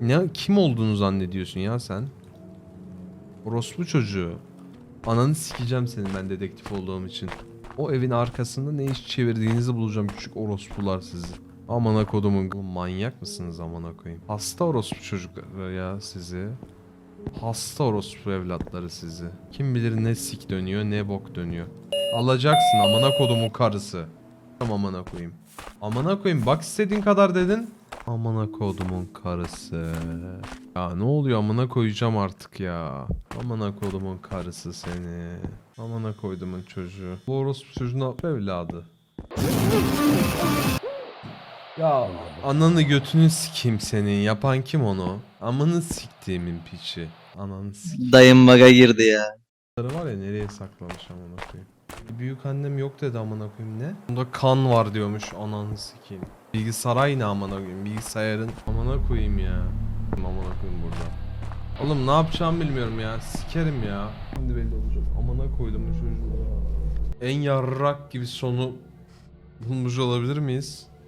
Ne kim olduğunu zannediyorsun ya sen? Orospu çocuğu. Ananı sikeceğim senin ben dedektif olduğum için. O evin arkasında ne iş çevirdiğinizi bulacağım küçük orospular sizi. Amına kodumun manyak mısınız amına koyayım? Hasta orospu çocukları ya sizi. Hasta orospu evlatları sizi. Kim bilir ne sik dönüyor ne bok dönüyor. Alacaksın amına kodumun karısı. Tamam amına koyayım. Amına koyayım bak istediğin kadar dedin. Amına kodumun karısı. Ya ne oluyor amına koyacağım artık ya. Amına kodumun karısı seni. Amına koydumun çocuğu. Bu orospu çocuğun evladı. Ya ananı götünü sikeyim senin. Yapan kim onu? Amını siktiğimin piçi. Ananı sikeyim. Dayım baga girdi ya. var ya nereye saklamış amına koyayım. Büyük annem yok dedi amına koyayım ne? Bunda kan var diyormuş ananı sikeyim. Bilgisaray ne amına koyayım bilgisayarın amına koyayım ya. Amına koyayım burada. Oğlum ne yapacağımı bilmiyorum ya. Sikerim ya. Şimdi belli olacak. Amına koydum bu çocuğu. En yarrak gibi sonu bulmuş olabilir miyiz?